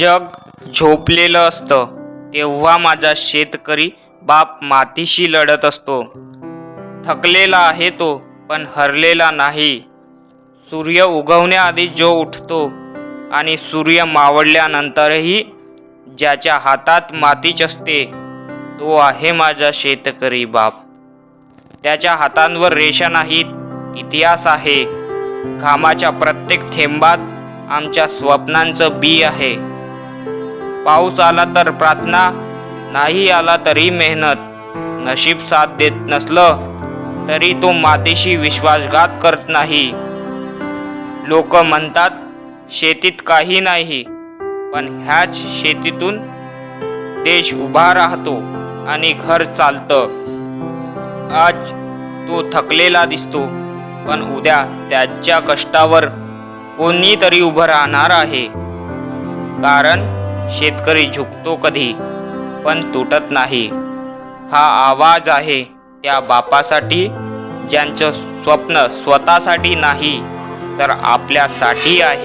जग झोपलेलं असतं तेव्हा माझा शेतकरी बाप मातीशी लढत असतो. थकलेला आहे तो पण हरलेला नाही. सूर्य उगवण्याआधी जो उठतो आणि सूर्य मावळल्यानंतरही ज्याच्या हातात मातीच असते तो आहे माझा शेतकरी बाप. त्याच्या हातांवर रेषा नाहीत इतिहास आहे. घामाच्या प्रत्येक थेंबात आमच्या स्वप्नांचं बी आहे. पाऊस आला तर प्रार्थना नाही आला तरी मेहनत. नशीब साथ देत नसलं तरी तो मातीशी विश्वासघात करत नाही. लोक म्हणतात शेतीत काही नाही पण ह्याच शेतीतून देश उभा राहतो आणि घर चालतं. आज तो थकलेला दिसतो पण उद्या त्याच्या कष्टावर कोणीतरी उभं राहणार आहे. कारण शेतकरी झुकतो कधी पण तुटत नाही. हा आवाज आहे त्या बापासाठी ज्यांचं स्वप्न स्वतःसाठी नाही तर आपल्यासाठी आहे.